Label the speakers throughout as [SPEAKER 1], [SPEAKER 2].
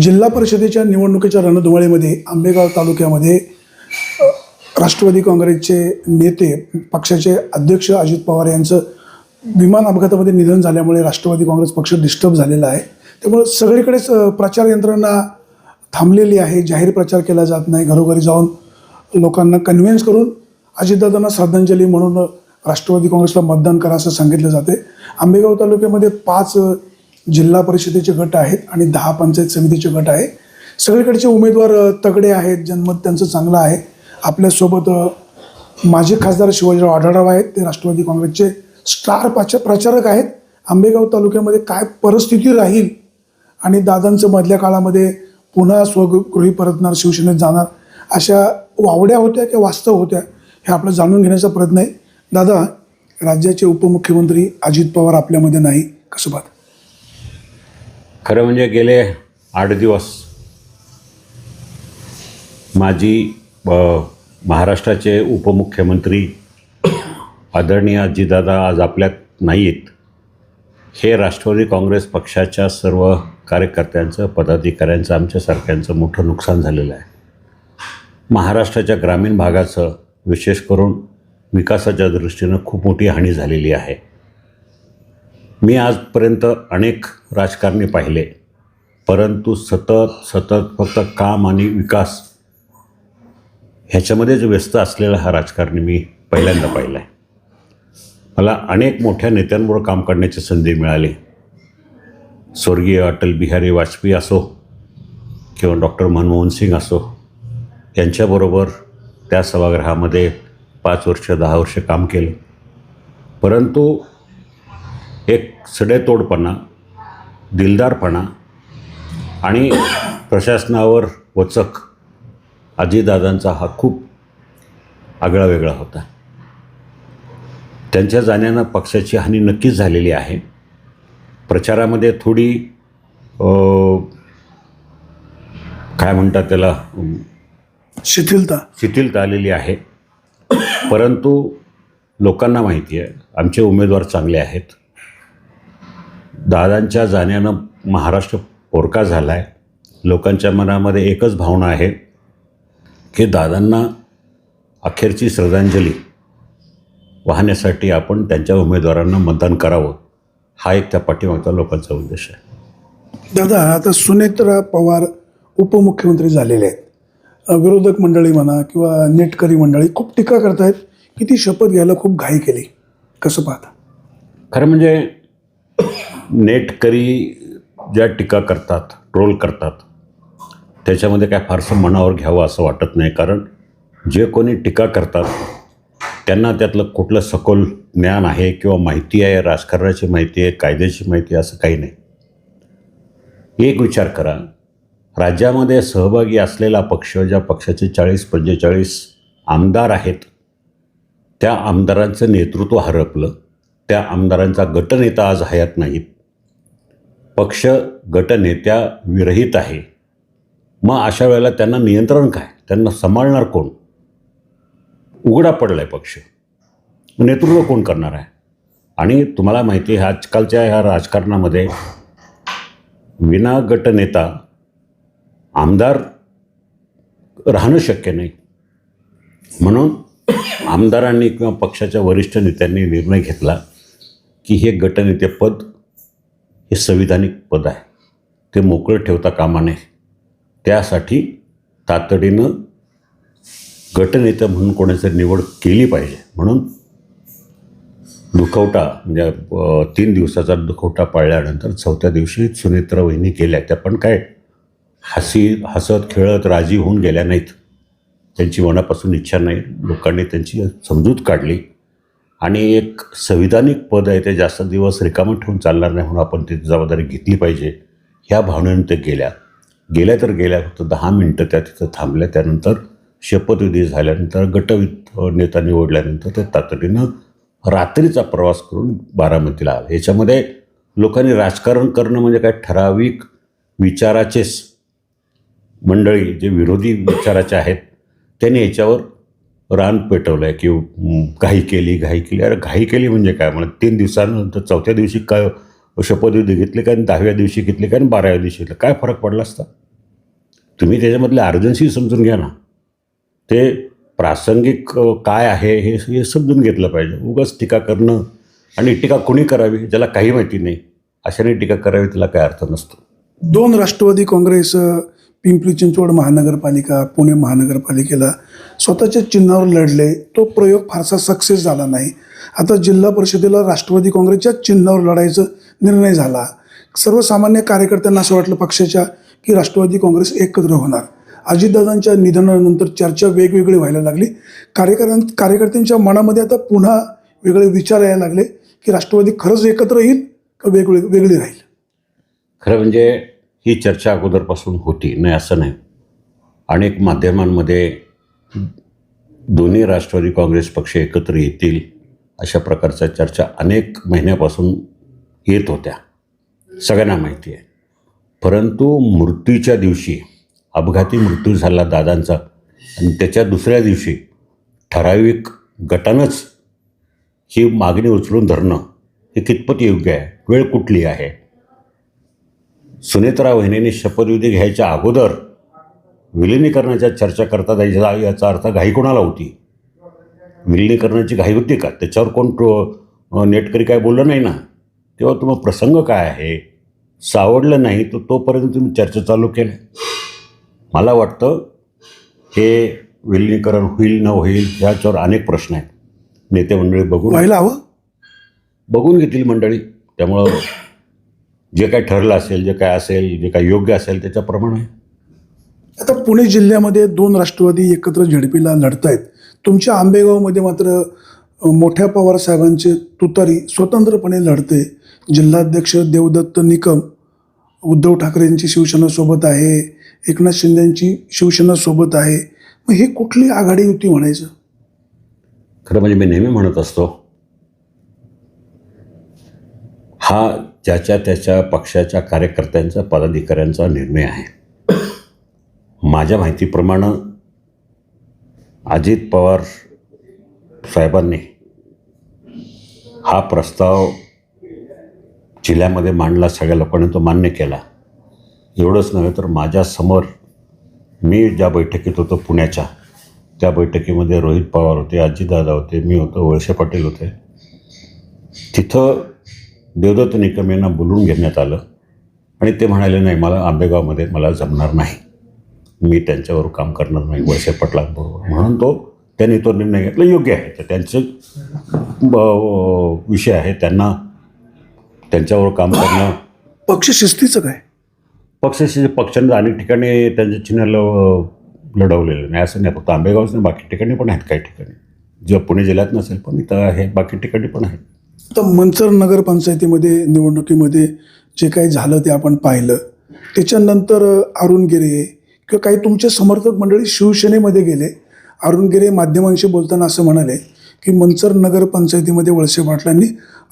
[SPEAKER 1] जिल्हा परिषदेच्या निवडणुकीच्या रणधुमाळीमध्ये आंबेगाव तालुक्यामध्ये राष्ट्रवादी काँग्रेसचे नेते पक्षाचे अध्यक्ष अजित पवार यांचं विमान अपघातामध्ये निधन झाल्यामुळे राष्ट्रवादी काँग्रेस पक्ष डिस्टर्ब झालेला आहे. त्यामुळे सगळीकडेच प्रचार यंत्रणा थांबलेली आहे. जाहीर प्रचार केला जात नाही. घरोघरी जाऊन लोकांना कन्व्हिन्स करून अजितदादांना श्रद्धांजली म्हणून राष्ट्रवादी काँग्रेसला मतदान करा असं सांगितलं जाते. आंबेगाव तालुक्यामध्ये पाच जिल्हा परिषदेचे गट आहेत आणि दहा पंचायत समितीचे गट आहे. सगळीकडचे उमेदवार तगडे आहेत जनमत त्यांचं चांगलं आहे. आपल्यासोबत माजी खासदार शिवाजीराव आढळराव आहेत. ते राष्ट्रवादी काँग्रेसचे स्टार पाच प्रचारक आहेत. आंबेगाव तालुक्यामध्ये काय परिस्थिती राहील आणि दादांचं मधल्या काळामध्ये पुन्हा स्वगृही परतणार शिवसेनेत जाणार अशा वावड्या होत्या किंवा वास्तव होत्या हे आपलं जाणून घेण्याचा प्रयत्न आहे. दादा राज्याचे उपमुख्यमंत्री अजित पवार आपल्यामध्ये नाही. कसं बात
[SPEAKER 2] खरं म्हणजे गेले आठ दिवस माझी महाराष्ट्राचे उपमुख्यमंत्री आदरणीय अजितदादा आज आपल्यात नाही आहेत हे राष्ट्रवादी काँग्रेस पक्षाच्या सर्व कार्यकर्त्यांचं पदाधिकाऱ्यांचं आमच्यासारख्यांचं मोठं नुकसान झालेलं आहे. महाराष्ट्राच्या ग्रामीण भागाचं विशेष करून विकासाच्या दृष्टीनं खूप मोठी हानी झालेली आहे. मी आजपर्यंत अनेक राजकारणी पाहिले परंतु सतत सतत फक्त काम आणि विकास ह्याच्यामध्येच व्यस्त असलेला हा राजकारणी मी पहिल्यांदा पाहिला आहे. मला अनेक मोठ्या नेत्यांबरोबर काम करण्याची संधी मिळाली. स्वर्गीय अटल बिहारी वाजपेयी असो किंवा डॉक्टर मनमोहन सिंग असो यांच्याबरोबर त्या सभागृहामध्ये पाच वर्ष दहा वर्ष काम केलं. परंतु एक सडेतोडपणा दिलदारपणा आणि प्रशासनावर वचक अजितदादांचा हा खूप आगळा वेगळा होता. त्यांच्या जाण्यानं पक्षाची हानी नक्कीच झालेली आहे. प्रचारामध्ये थोडी काय म्हणतात त्याला?
[SPEAKER 1] शिथिलता.
[SPEAKER 2] शिथिलता आलेली आहे. परंतु लोकांना माहिती आहे आमचे उमेदवार चांगले आहेत. दादांच्या जाण्यानं महाराष्ट्र पोरका झाला आहे लोकांच्या मनामध्ये एकच भावना आहे की दादांना अखेरची श्रद्धांजली वाहण्यासाठी आपण त्यांच्या उमेदवारांना मतदान करावं. हा एक त्या पाठीमागचा लोकांचा उद्देश आहे.
[SPEAKER 1] दादा आता सुनेत्रा पवार उपमुख्यमंत्री झालेले आहेत. विरोधक मंडळी म्हणा किंवा नेटकरी मंडळी खूप टीका करतायत की ती शपथ घ्यायला खूप घाई केली. कसं पाहता?
[SPEAKER 2] खरं म्हणजे नेटकरी ज्या टीका करतात ट्रोल करतात त्याच्यामध्ये काय फारसं मनावर घ्यावं असं वाटत नाही. कारण जे कोणी टीका करतात त्यांना त्यातलं कुठलं सखोल ज्ञान आहे किंवा माहिती आहे राजकारणाची माहिती आहे कायद्याची माहिती आहे असं काही नाही. एक विचार करा राज्यामध्ये सहभागी असलेला पक्ष ज्या पक्षाचे चाळीस पंचेचाळीस आमदार आहेत त्या आमदारांचं नेतृत्व हरपलं त्या आमदारांचा गटनेता आज हयात नाहीत. पक्ष गटनेत्या विरहित आहे. मग अशा वेळेला त्यांना नियंत्रण काय? त्यांना सांभाळणार कोण? उघडा पडला आहे पक्ष. नेतृत्व कोण करणार आहे? आणि तुम्हाला माहिती आहे आजकालच्या ह्या राजकारणामध्ये विना गटनेता आमदार राहणं शक्य नाही. म्हणून आमदारांनी किंवा पक्षाच्या वरिष्ठ नेत्यांनी निर्णय घेतला की हे गटनेतेपद हे संविधानिक पद आहे. ते मोकळं ठेवता कामा नये. त्यासाठी तातडीनं गटनेता म्हणून कोणाची निवड केली पाहिजे. म्हणून दुखवटा म्हणजे तीन दिवसाचा दुखवटा पाळल्यानंतर चौथ्या दिवशी सुनेत्रा वहिनी गेल्या. त्या पण काय हसी हसत खेळत राजी होऊन गेल्या नाहीत. त्यांची मनापासून इच्छा नाही. लोकांनी त्यांची समजूत काढली. आणि एक संविधानिक पद आहे ते जास्त दिवस रिकामं ठेवून चालणार नाही म्हणून आपण ती जबाबदारी घेतली पाहिजे. ह्या भावनेनं ते गेल्या. गेल्या तर गेल्या फक्त दहा मिनटं त्या तिथं थांबल्या. त्यानंतर शपथविधी झाल्यानंतर गटवित नेता निवडल्यानंतर ते तातडीनं रात्रीचा प्रवास करून बारामतीला आले. याच्यामध्ये लोकांनी राजकारण करणं म्हणजे काय? ठराविक विचाराचेच. मंडळी जे विरोधी विचाराचे आहेत त्यांनी याच्यावर रान पेटवलं आहे की घाई केली घाई केली. अरे घाई केली म्हणजे काय? म्हणजे तीन दिवसानंतर चौथ्या दिवशी काय शपथविधी घेतली काय आणि दहाव्या दिवशी घेतली काय आणि बाराव्या दिवशी घेतलं. काय फरक पडला असता? तुम्ही त्याच्यामधले अर्जन्सी समजून घ्या ना. ते प्रासंगिक काय आहे हे हे समजून घेतलं पाहिजे. उगाच टीका करणं आणि टीका कोणी करावी ज्याला काही माहिती नाही अशाने टीका करावी त्याला काय अर्थ नसतो.
[SPEAKER 1] दोन राष्ट्रवादी काँग्रेस पिंपरी चिंचवड महानगरपालिका पुणे महानगरपालिकेला स्वतःच्या चिन्हावर लढले तो प्रयोग फारसा सक्सेस झाला नाही. आता जिल्हा परिषदेला राष्ट्रवादी काँग्रेसच्या चिन्हावर लढायचा निर्णय झाला. सर्वसामान्य कार्यकर्त्यांना असं वाटलं पक्षाच्या की राष्ट्रवादी काँग्रेस एकत्र होणार. अजितदादांच्या निधनानंतर चर्चा वेगवेगळी व्हायला लागली. कार्यकर्त्यां कार्यकर्त्यांच्या मनामध्ये आता पुन्हा वेगळे विचार यायला लागले की राष्ट्रवादी खरंच एकत्र येईल का वेगळी वेगळी राहील?
[SPEAKER 2] खरं म्हणजे ही चर्चा अगोदरपासून होती. नाही असं नाही. अनेक माध्यमांमध्ये दोन्ही राष्ट्रवादी काँग्रेस पक्ष एकत्र येतील अशा प्रकारच्या चर्चा अनेक महिन्यापासून येत होत्या. सगळ्यांना माहिती आहे. परंतु मृत्यूच्या दिवशी अपघाती मृत्यू झाला दादांचा आणि त्याच्या दुसऱ्या दिवशी ठराविक गटानंच ही मागणी उचलून धरणं हे कितपत योग्य आहे? वेळ कुठली आहे? सुनेत्रा वहिनीने शपथविधी घ्यायच्या अगोदर विलिनीकरणाच्या चर्चा करतात याचा याचा अर्थ घाई कोणाला होती? विलिनीकरणाची घाई होती का? त्याच्यावर कोण नेटकरी काय बोललं नाही ना? तेव्हा तुम्हाला प्रसंग काय आहे? सावडलं नाही तर तोपर्यंत तुम्ही चर्चा चालू केल्या. मला वाटतं हे विलिनीकरण होईल न होईल याच्यावर अनेक प्रश्न आहेत. नेते मंडळी बघून
[SPEAKER 1] व्हायला हवं?
[SPEAKER 2] बघून घेतील मंडळी. त्यामुळं जे काय ठरलं असेल जे काय असेल जे काय योग्य असेल त्याच्याप्रमाणे
[SPEAKER 1] आता पुणे जिल्ह्यामध्ये दोन राष्ट्रवादी एकत्र झडपीला लढतायत. तुमच्या आंबेगावमध्ये मात्र मोठ्या पवार साहेबांचे तुतारी स्वतंत्रपणे लढते. जिल्हाध्यक्ष देवदत्त निकम उद्धव ठाकरेंची शिवसेना सोबत आहे एकनाथ शिंदेंची शिवसेना सोबत आहे. मग ही कुठली आघाडी युती म्हणायचं?
[SPEAKER 2] खरं म्हणजे मी नेहमी म्हणत असतो हा ज्याच्या त्याच्या पक्षाच्या कार्यकर्त्यांचा पदाधिकाऱ्यांचा निर्णय आहे. माझ्या माहितीप्रमाणे अजित पवार साहेबांनी हा प्रस्ताव जिल्ह्यामध्ये मांडला सगळ्या लोकांनी तो मान्य केला. एवढंच नव्हे तर माझ्यासमोर मी ज्या बैठकीत होतो पुण्याच्या त्या बैठकीमध्ये रोहित पवार होते अजितदादा होते मी होतो वळसे पाटील होते. तिथं देवदत्त निकम यांना बोलून घेण्यात आलं. आणि ते म्हणाले नाही मला आंबेगावमध्ये मला जमणार नाही. मी त्यांच्यावर काम करणार नाही. वळसे पाटलांबरोबर म्हणून तो त्यांनी तो निर्णय घेतला. योग्य आहे. तर त्यांचं ब- विषय आहे. त्यांना त्यांच्यावर काम करणं.
[SPEAKER 1] पक्ष शिस्तीचं काय?
[SPEAKER 2] पक्षाचे पक्षांना अनेक ठिकाणी त्यांच्या चिन्हाला लढवलेलं नाही. असं नाही. फक्त आंबेगावच नाही. बाकी ठिकाणी पण आहेत काही ठिकाणी. जे पुणे जिल्ह्यात नसेल पण इथं आहे. बाकी ठिकाणी पण आहेत.
[SPEAKER 1] तर मंचर नगरपंचायतीमध्ये निवडणुकीमध्ये जे काही झालं ते आपण पाहिलं. त्याच्यानंतर अरुण गिरे किंवा काही तुमचे समर्थक मंडळी शिवसेनेमध्ये गेले. अरुण गिरे माध्यमांशी बोलताना असं म्हणाले की मंचर नगरपंचायतीमध्ये वळसे पाटलांनी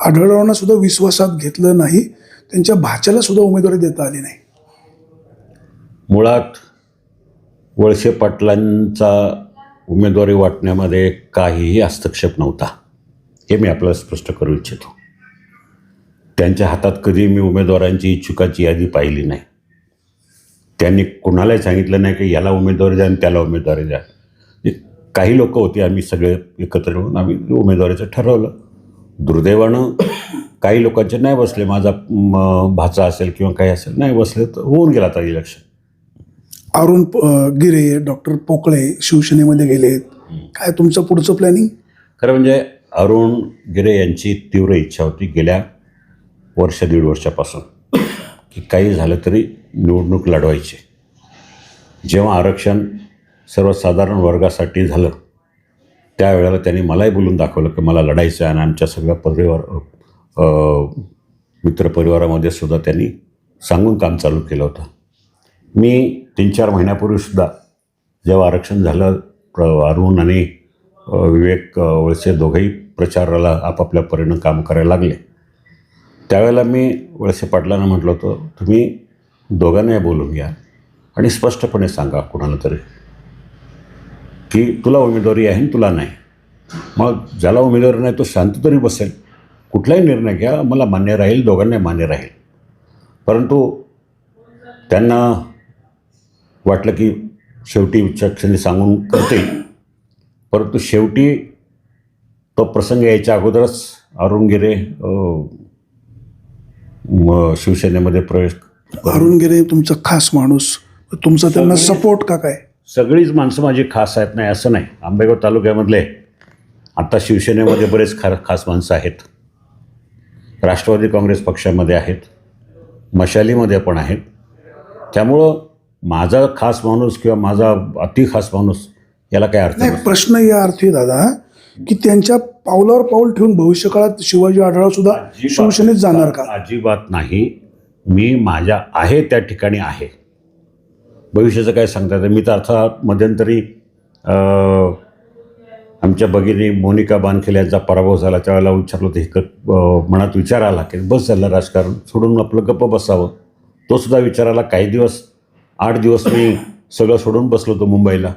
[SPEAKER 1] आढळरावांना सुद्धा विश्वासात घेतलं नाही. त्यांच्या भाच्याला सुद्धा उमेदवारी देता आली नाही.
[SPEAKER 2] मुळात वळसे पाटलांचा उमेदवारी वाटण्यामध्ये काहीही हस्तक्षेप नव्हता. हे मी आपल्याला स्पष्ट करू इच्छितो. त्यांच्या हातात कधी मी उमेदवारांची इच्छुकाची यादी पाहिली नाही. त्यांनी कुणालाही सांगितलं नाही की याला उमेदवारी द्या आणि त्याला उमेदवारी द्या. म्हणजे काही लोक होते आम्ही सगळे एकत्र येऊन आम्ही उमेदवारीचं ठरवलं. दुर्दैवानं काही लोकांचे नाही बसले. माझा भाचा असेल किंवा काही असेल नाही बसले तर होऊन गेला आता इलेक्शन
[SPEAKER 1] अरुण गिरे डॉक्टर पोकळे शिवसेनेमध्ये गेलेत. काय तुमचं पुढचं प्लॅनिंग
[SPEAKER 2] खरं म्हणजे अरुण गिरे यांची तीव्र इच्छा होती गेल्या वर्ष दीड वर्षापासून की काही झालं तरी निवडणूक लढवायची. जेव्हा आरक्षण सर्वसाधारण वर्गासाठी झालं त्यावेळेला त्यांनी मलाही बोलून दाखवलं की मला लढायचं आहे आणि आमच्या सगळ्या परिवार मित्रपरिवारामध्ये सुद्धा त्यांनी सांगून काम चालू केलं होतं. मी तीन चार महिन्यापूर्वीसुद्धा जेव्हा आरक्षण झालं प्र- अरुण आणि विवेक वळसे दोघंही प्रचाराला आपापल्या परीनं काम करायला लागले. त्यावेळेला मी वळसे पाटलांना म्हटलं होतं तुम्ही दोघांनाही बोलून घ्या आणि स्पष्टपणे सांगा कुणाला तरी की तुला उमेदवारी आहे आणि तुला नाही. मग ज्याला उमेदवारी नाही तो शांत तरी बसेल. कुठलाही निर्णय घ्या मला मान्य राहील दोघांनाही मान्य राहील. परंतु त्यांना वाटलं की शेवटी विचक्षणे सांगून करते परंतु शेवटी तो प्रसंग यायच्या अगोदरच अरुण गिरे शिवसेनेमध्ये प्रवेश
[SPEAKER 1] अरुण गिरे तुमचा खास माणूस. तुमचा त्यांना सपोर्ट का काय?
[SPEAKER 2] सगळीच माणसं माझी खास आहेत नाही असं नाही. आंबेगाव तालुक्यामधले आता शिवसेनेमध्ये बरेच खा खास माणसं आहेत. राष्ट्रवादी काँग्रेस पक्षामध्ये आहेत. मशालीमध्ये पण आहेत. त्यामुळं माझा खास माणूस किंवा माझा अति खास माणूस याला काय अर्थ
[SPEAKER 1] नाही. प्रश्न या अर्थी दादा. की त्यांच्या पावलावर पाऊल ठेवून भविष्यकाळात शिवाजी आढळराव सुद्धा शिवसेनेत जाणार का?
[SPEAKER 2] अजिबात नाही. मी माझ्या आहे त्या ठिकाणी आहे. भविष्याचं काय सांगता येतं मी तर अर्थात मध्यंतरी आमच्या भगिनी मोनिका बानखेल यांचा पराभव झाला. त्यावेळेला विचारलं होतं हे मनात विचार आला की बस झालं राजकारण. सोडून आपलं गप्प बसावं. तो सुद्धा विचार आला काही दिवस आठ दिवस मी सगळं सोडून बसलो होतो मुंबईला.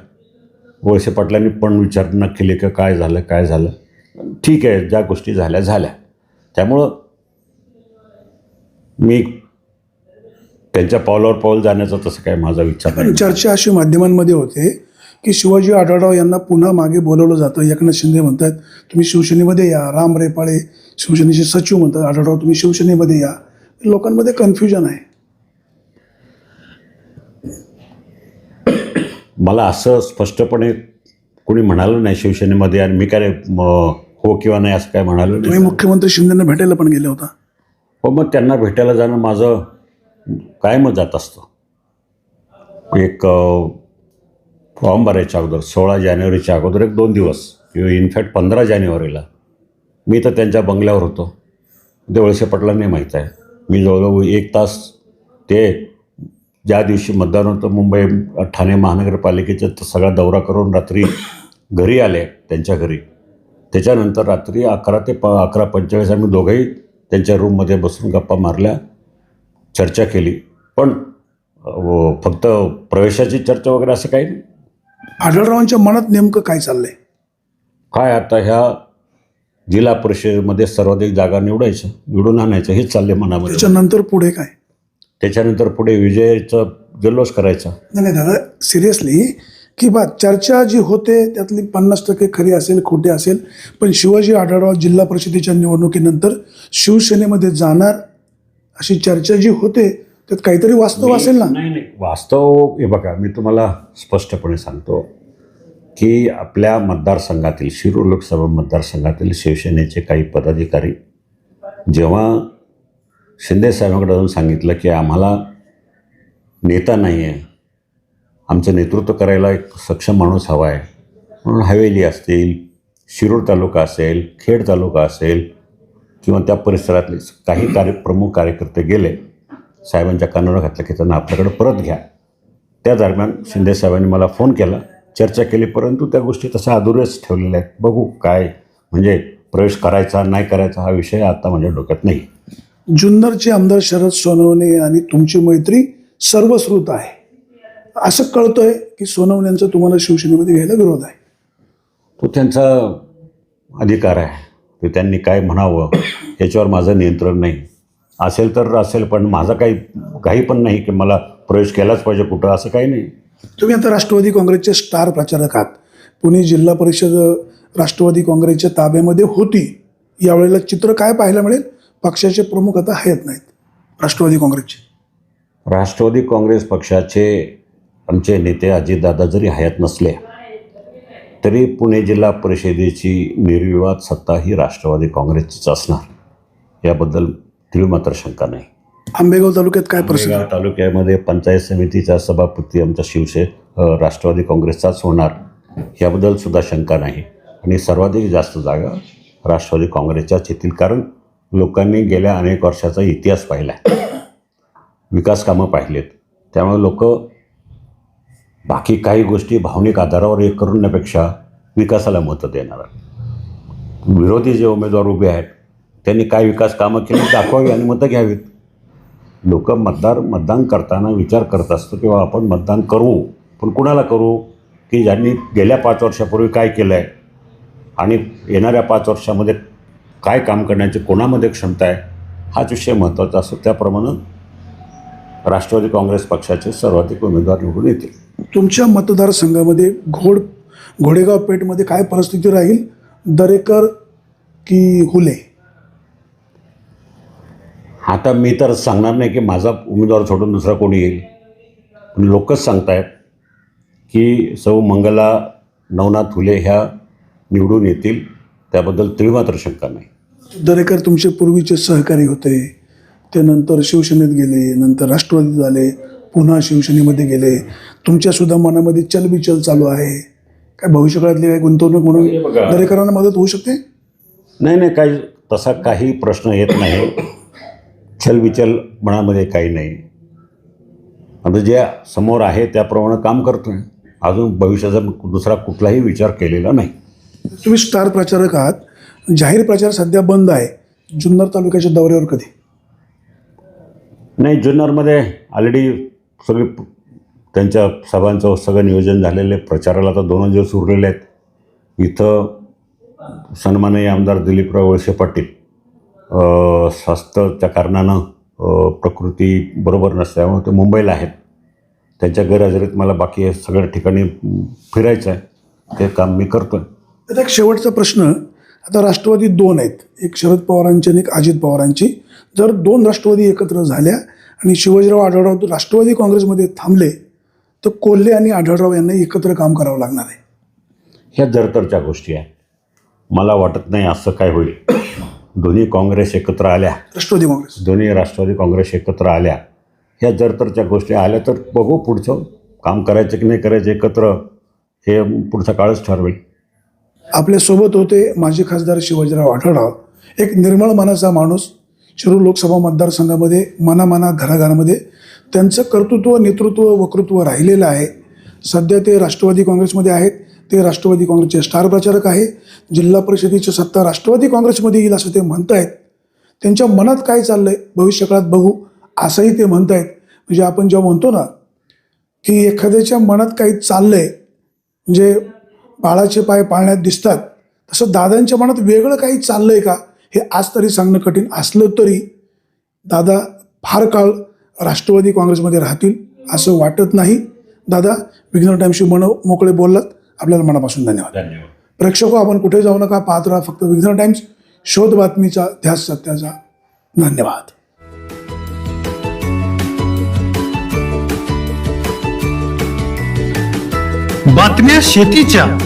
[SPEAKER 2] वळसे पाटलांनी पण विचार न केले का काय झालं काय झालं? ठीक आहे ज्या गोष्टी झाल्या झाल्या. त्यामुळं मी त्यांच्या पावलावर पाऊल जाण्याचा तसं काय माझा विचार नाही.
[SPEAKER 1] चर्चा अशी माध्यमांमध्ये होते की शिवाजी आढळराव यांना पुन्हा मागे बोलवलं जातं. एकनाथ शिंदे म्हणतात तुम्ही शिवसेनेमध्ये या. राम रेपाळे शिवसेनेचे सचिव म्हणतात आढळराव तुम्ही शिवसेनेमध्ये या. लोकांमध्ये कन्फ्युजन आहे.
[SPEAKER 2] मला असं स्पष्टपणे कोणी म्हणालं नाही शिवसेनेमध्ये आणि मी काय म, हो किंवा नाही असं काय म्हणालो
[SPEAKER 1] तुम्ही
[SPEAKER 2] नाही
[SPEAKER 1] मुख्यमंत्री शिंदेना भेटायला पण गेले होता.
[SPEAKER 2] हो मग त्यांना भेटायला जाणं माझं कायमच जात असतं. एक फॉर्म भरायच्या अगोदर सोळा जानेवारीच्या अगोदर एक दोन दिवस किंवा इनफॅक्ट पंधरा जानेवारीला. मी तर त्यांच्या बंगल्यावर होतो. ते वळसे पाटलांनी माहीत आहे. मी जवळजवळ एक तास ते ज्या दिवशी मतदान होतं मुंबई ठाणे महानगरपालिकेचा सगळा दौरा करून रात्री घरी आले त्यांच्या घरी. त्याच्यानंतर रात्री अकरा ते प अकरा पंचेचाळीस आम्ही दोघंही त्यांच्या रूममध्ये बसून गप्पा मारल्या चर्चा केली. पण फक्त प्रवेशाची चर्चा वगैरे असं काही नाही.
[SPEAKER 1] आढळरावांच्या मनात नेमकं काय चाललंय?
[SPEAKER 2] काय आता ह्या जिल्हा परिषदेमध्ये सर्वाधिक जागा निवडायचं निवडून आणायचं हेच चालले मनामध्ये.
[SPEAKER 1] त्याच्यानंतर पुढे काय?
[SPEAKER 2] त्याच्यानंतर पुढे विजयाचं जल्लोष करायचा.
[SPEAKER 1] नाही नाही दादा सिरियसली की बा चर्चा जी होते त्यातली पन्नास टक्के खरी असेल खोटी असेल पण शिवाजी आढळराव जिल्हा परिषदेच्या निवडणुकीनंतर शिवसेनेमध्ये जाणार अशी चर्चा जी होते त्यात काहीतरी वास्तव असेल ना?
[SPEAKER 2] नाही नाही. वास्तव हे बघा मी तुम्हाला स्पष्टपणे सांगतो की आपल्या मतदारसंघातील शिरूर लोकसभा मतदारसंघातील शिवसेनेचे काही पदाधिकारी जेव्हा शिंदे साहेबांकडे जाऊन सांगितलं की आम्हाला नेता नाही आहे. आमचं नेतृत्व करायला एक सक्षम माणूस हवा आहे. म्हणून हवेली असतील शिरूर तालुका असेल खेड तालुका असेल किंवा त्या परिसरातले काही कार्य प्रमुख कार्यकर्ते गेले साहेबांच्या कानावर घातलं की त्यांना आपल्याकडे परत घ्या. त्या दरम्यान शिंदे साहेबांनी मला फोन केला चर्चा केली परंतु त्या गोष्टी तशा अधुरेच ठेवलेल्या आहेत. बघू काय म्हणजे प्रवेश करायचा नाही करायचा हा विषय आता माझ्या डोक्यात नाही.
[SPEAKER 1] जुन्नरचे आमदार शरद सोनवणे आणि तुमची मैत्री सर्वश्रुत आहे. असं कळतंय की सोनवण्यांचा तुम्हाला शिवसेनेमध्ये घ्यायला विरोध आहे.
[SPEAKER 2] तो त्यांचा अधिकार आहे. ते त्यांनी काय म्हणावं याच्यावर माझं नियंत्रण नाही. असेल तर असेल पण माझा काही काही पण नाही की मला प्रवेश केलाच पाहिजे कुठं असं काही नाही.
[SPEAKER 1] तुम्ही आता राष्ट्रवादी काँग्रेसचे स्टार प्रचारक आहात. पुणे जिल्हा परिषद राष्ट्रवादी काँग्रेसच्या ताब्यामध्ये होती. यावेळेला चित्र काय पाहायला मिळेल? पक्षाचे प्रमुख आता आहेत नाहीत. राष्ट्रवादी काँग्रेसचे.
[SPEAKER 2] राष्ट्रवादी काँग्रेस पक्षाचे आमचे नेते अजितदादा जरी हयात नसले तरी पुणे जिल्हा परिषदेची निर्विवाद सत्ता ही राष्ट्रवादी काँग्रेसचीच असणार. याबद्दल तीळमात्र शंका नाही.
[SPEAKER 1] आंबेगाव तालुक्यात काय
[SPEAKER 2] आंबेगाव तालुक्यामध्ये पंचायत समितीचा सभापती आमचा शिवसे राष्ट्रवादी काँग्रेसचाच होणार याबद्दल सुद्धा शंका नाही. आणि सर्वाधिक जास्त जागा राष्ट्रवादी काँग्रेसच्याच येतील. कारण लोकांनी गेल्या अनेक वर्षाचा इतिहास पाहिला आहे. विकास कामं पाहिलेत. त्यामुळे लोक बाकी काही गोष्टी भावनिक आधारावर हे करण्यापेक्षा विकासाला मतं देणार विरोधी जे उमेदवार उभे आहेत त्यांनी काय विकास कामं केली दाखवावी आणि मतं घ्यावीत. लोक मतदार मतदान करताना विचार करत असतो किंवा आपण मतदान करू पण कुणाला करू? की ज्यांनी गेल्या पाच वर्षापूर्वी काय केलं आहे आणि येणाऱ्या पाच वर्षामध्ये काय काम करण्याची कोणामध्ये क्षमता आहे हाच विषय महत्त्वाचा असतो. त्याप्रमाणे राष्ट्रवादी काँग्रेस पक्षाचे सर्वाधिक उमेदवार निवडून येतील.
[SPEAKER 1] तुमच्या मतदारसंघामध्ये घोड घोडेगाव पेठमध्ये काय परिस्थिती राहील? दरेकर की हुले?
[SPEAKER 2] आता मी तर सांगणार नाही की माझा उमेदवार सोडून दुसरा कोणी येईल. पण लोकच सांगतायत की सौ मंगला नवनाथ फुले ह्या निवडून येतील. त्याबद्दल तरी मात्र शंका नाही.
[SPEAKER 1] दरेकर तुमचे पूर्वीचे सहकारी होते. ते नंतर शिवसेनेत गेले नंतर राष्ट्रवादीत आले पुन्हा शिवसेनेमध्ये गेले. तुमच्यासुद्धा मनामध्ये चलबिचल चालू आहे. काय भविष्यकाळातली काय गुंतवणूक म्हणून. दरेकरांना मदत होऊ शकते?
[SPEAKER 2] नाही नाही काही तसा काही प्रश्न येत नाही. छलबिचल मनामध्ये काही नाही. आता जे समोर आहे त्याप्रमाणे काम करतो आहे अजून भविष्याचा दुसरा कुठलाही विचार केलेला नाही.
[SPEAKER 1] तुम्ही स्टार प्रचारक आहात. जाहीर प्रचार सध्या बंद आहे. जुन्नर तालुक्याच्या दौऱ्यावर कधी?
[SPEAKER 2] नाही जुन्नरमध्ये ऑलरेडी सगळे त्यांच्या सभांचं सगळं नियोजन झालेलं आहे. प्रचाराला आता दोन दिवस उरलेले आहेत. इथं सन्माननीय आमदार दिलीपराव वळसे पाटील स्वास्थ्याच्या कारणानं प्रकृती बरोबर नसल्यामुळे ते मुंबईला आहेत. त्यांच्या गैरहजेरीत मला बाकी सगळ्या ठिकाणी फिरायचं आहे. ते काम मी करतो आहे
[SPEAKER 1] आता एक शेवटचा प्रश्न आता राष्ट्रवादी दोन आहेत. एक शरद पवारांची आणि एक अजित पवारांची. जर दोन राष्ट्रवादी एकत्र झाल्या आणि शिवाजीराव आढळराव राष्ट्रवादी काँग्रेसमध्ये थांबले तर कोल्हे आणि आढळराव यांना एकत्र काम करावं लागणार आहे.
[SPEAKER 2] ह्या जरतरच्या गोष्टी आहेत. मला वाटत नाही असं काय होईल. दोन्ही काँग्रेस एकत्र आल्या.
[SPEAKER 1] राष्ट्रवादी काँग्रेस.
[SPEAKER 2] दोन्ही राष्ट्रवादी काँग्रेस एकत्र आल्या. ह्या जर तरच्या गोष्टी आल्या तर बघू पुढचं काम करायचं की नाही करायचं एकत्र हे पुढचा काळच ठरवेल.
[SPEAKER 1] आपल्यासोबत होते माजी खासदार शिवाजीराव आढळराव एक निर्मळ मनाचा माणूस शिरूर लोकसभा मतदारसंघामध्ये मनामना घराघरामध्ये त्यांचं कर्तृत्व नेतृत्व वक्तृत्व राहिलेलं आहे. सध्या ते राष्ट्रवादी काँग्रेसमध्ये आहेत. ते राष्ट्रवादी काँग्रेसचे स्टार प्रचारक आहे. जिल्हा परिषदेची सत्ता राष्ट्रवादी काँग्रेसमध्ये येईल असं ते म्हणत आहेत त्यांच्या मनात काय चाललं आहे भविष्यकाळात बघू असंही ते म्हणत आहेत म्हणजे आपण जेव्हा म्हणतो ना की एखाद्याच्या मनात काही चाललं आहे म्हणजे बाळाचे पाय पाळण्यात दिसतात. तसं दादांच्या मनात वेगळं काही चाललंय का? हे आज तरी सांगणं कठीण असलं तरी दादा फार काळ राष्ट्रवादी काँग्रेसमध्ये राहतील असं वाटत नाही. दादा विघ्न टाईमशी मन मोकळे बोललात. आपल्याला मनापासून धन्यवाद.
[SPEAKER 2] धन्यवाद.
[SPEAKER 1] प्रेक्षक हो, आपण कुठे जाऊ नका पाहत राहा फक्त विघ्न टाइम्स शोध बातमीचा ध्यास सत्याचा. धन्यवाद.
[SPEAKER 3] बातम्या शेतीच्या.